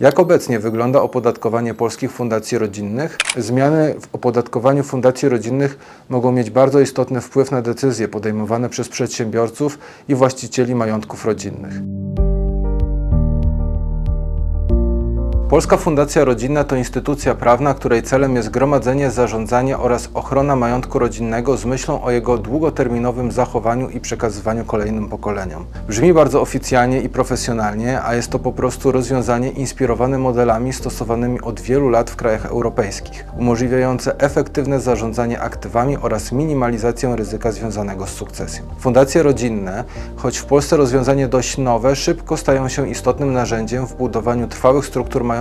Jak obecnie wygląda opodatkowanie polskich fundacji rodzinnych? Zmiany w opodatkowaniu fundacji rodzinnych mogą mieć bardzo istotny wpływ na decyzje podejmowane przez przedsiębiorców i właścicieli majątków rodzinnych. Polska Fundacja Rodzinna to instytucja prawna, której celem jest gromadzenie, zarządzanie oraz ochrona majątku rodzinnego z myślą o jego długoterminowym zachowaniu i przekazywaniu kolejnym pokoleniom. Brzmi bardzo oficjalnie i profesjonalnie, a jest to po prostu rozwiązanie inspirowane modelami stosowanymi od wielu lat w krajach europejskich, umożliwiające efektywne zarządzanie aktywami oraz minimalizację ryzyka związanego z sukcesją. Fundacje rodzinne, choć w Polsce rozwiązanie dość nowe, szybko stają się istotnym narzędziem w budowaniu trwałych struktur majątkowych,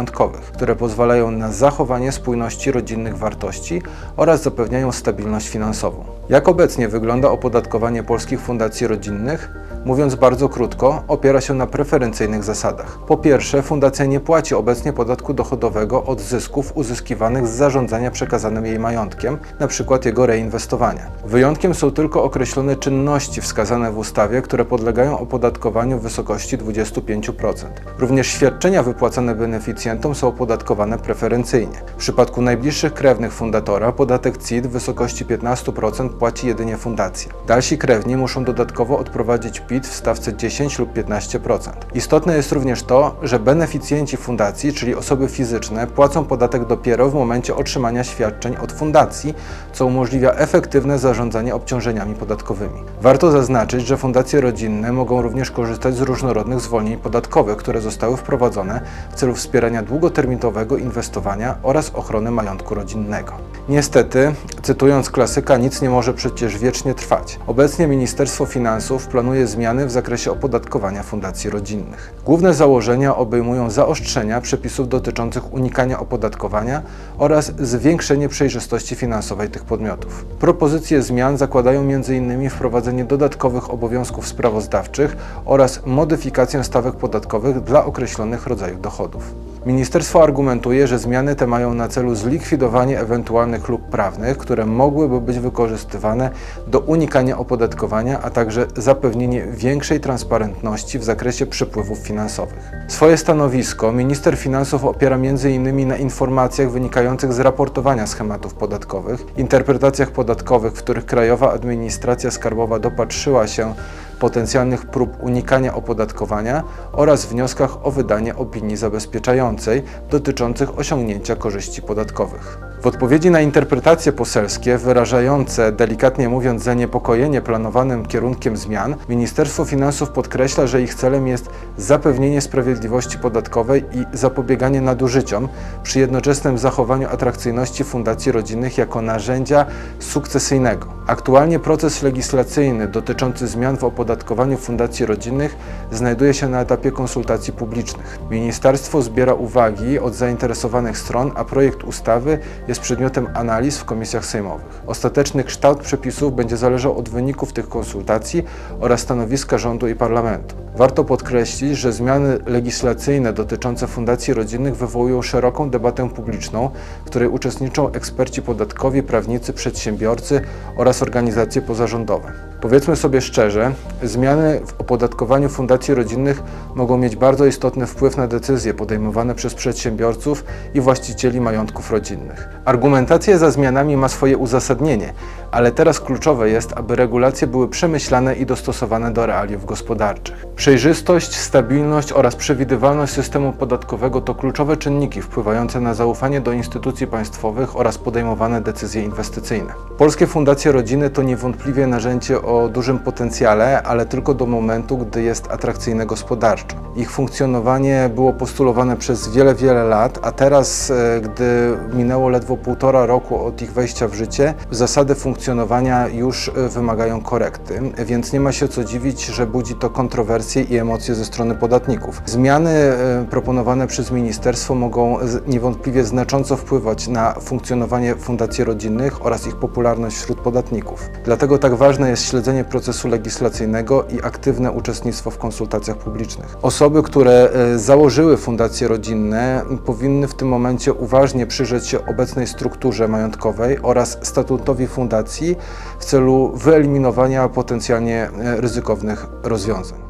które pozwalają na zachowanie spójności rodzinnych wartości oraz zapewniają stabilność finansową. Jak obecnie wygląda opodatkowanie polskich fundacji rodzinnych? Mówiąc bardzo krótko, opiera się na preferencyjnych zasadach. Po pierwsze, fundacja nie płaci obecnie podatku dochodowego od zysków uzyskiwanych z zarządzania przekazanym jej majątkiem, np. jego reinwestowania. Wyjątkiem są tylko określone czynności wskazane w ustawie, które podlegają opodatkowaniu w wysokości 25%. Również świadczenia wypłacane beneficjentom są opodatkowane preferencyjnie. W przypadku najbliższych krewnych fundatora podatek CIT w wysokości 15% płaci jedynie fundacja. Dalsi krewni muszą dodatkowo odprowadzić PIT w stawce 10 lub 15%. Istotne jest również to, że beneficjenci fundacji, czyli osoby fizyczne, płacą podatek dopiero w momencie otrzymania świadczeń od fundacji, co umożliwia efektywne zarządzanie obciążeniami podatkowymi. Warto zaznaczyć, że fundacje rodzinne mogą również korzystać z różnorodnych zwolnień podatkowych, które zostały wprowadzone w celu wspierania długoterminowego inwestowania oraz ochrony majątku rodzinnego. Niestety, cytując klasyka, nic nie może przecież wiecznie trwać. Obecnie Ministerstwo Finansów planuje zmiany w zakresie opodatkowania fundacji rodzinnych. Główne założenia obejmują zaostrzenia przepisów dotyczących unikania opodatkowania oraz zwiększenie przejrzystości finansowej tych podmiotów. Propozycje zmian zakładają m.in. wprowadzenie dodatkowych obowiązków sprawozdawczych oraz modyfikację stawek podatkowych dla określonych rodzajów dochodów. Ministerstwo argumentuje, że zmiany te mają na celu zlikwidowanie ewentualnych luk prawnych, które mogłyby być wykorzystywane do unikania opodatkowania, a także zapewnienie większej transparentności w zakresie przepływów finansowych. Swoje stanowisko minister finansów opiera m.in. na informacjach wynikających z raportowania schematów podatkowych, interpretacjach podatkowych, w których Krajowa Administracja Skarbowa dopatrzyła się potencjalnych prób unikania opodatkowania oraz wnioskach o wydanie opinii zabezpieczającej dotyczących osiągnięcia korzyści podatkowych. W odpowiedzi na interpretacje poselskie wyrażające, delikatnie mówiąc, zaniepokojenie planowanym kierunkiem zmian, Ministerstwo Finansów podkreśla, że ich celem jest zapewnienie sprawiedliwości podatkowej i zapobieganie nadużyciom przy jednoczesnym zachowaniu atrakcyjności fundacji rodzinnych jako narzędzia sukcesyjnego. Aktualnie proces legislacyjny dotyczący zmian w opodatkowaniu fundacji rodzinnych znajduje się na etapie konsultacji publicznych. Ministerstwo zbiera uwagi od zainteresowanych stron, a projekt ustawy jest przedmiotem analiz w komisjach sejmowych. Ostateczny kształt przepisów będzie zależał od wyników tych konsultacji oraz stanowiska rządu i parlamentu. Warto podkreślić, że zmiany legislacyjne dotyczące fundacji rodzinnych wywołują szeroką debatę publiczną, w której uczestniczą eksperci podatkowi, prawnicy, przedsiębiorcy oraz organizacje pozarządowe. Powiedzmy sobie szczerze, zmiany w opodatkowaniu fundacji rodzinnych mogą mieć bardzo istotny wpływ na decyzje podejmowane przez przedsiębiorców i właścicieli majątków rodzinnych. Argumentacja za zmianami ma swoje uzasadnienie, ale teraz kluczowe jest, aby regulacje były przemyślane i dostosowane do realiów gospodarczych. Przejrzystość, stabilność oraz przewidywalność systemu podatkowego to kluczowe czynniki wpływające na zaufanie do instytucji państwowych oraz podejmowane decyzje inwestycyjne. Polskie fundacje rodziny to niewątpliwie narzędzie o dużym potencjale, ale tylko do momentu, gdy jest atrakcyjne gospodarczo. Ich funkcjonowanie było postulowane przez wiele, wiele lat, a teraz, e, gdy minęło ledwo półtora roku od ich wejścia w życie, zasady funkcjonowania już e, wymagają korekty, więc nie ma się co dziwić, że budzi to kontrowersje i emocje ze strony podatników. Zmiany e, proponowane przez ministerstwo mogą niewątpliwie znacząco wpływać na funkcjonowanie fundacji rodzinnych oraz ich popularność wśród podatników. Dlatego tak ważne jest śledzenie procesu legislacyjnego i aktywne uczestnictwo w konsultacjach publicznych. Osoby, które e, założyły fundacje rodzinne, powinny w tym momencie uważnie przyjrzeć się obecnej strukturze majątkowej oraz statutowi fundacji w celu wyeliminowania potencjalnie e, ryzykownych rozwiązań.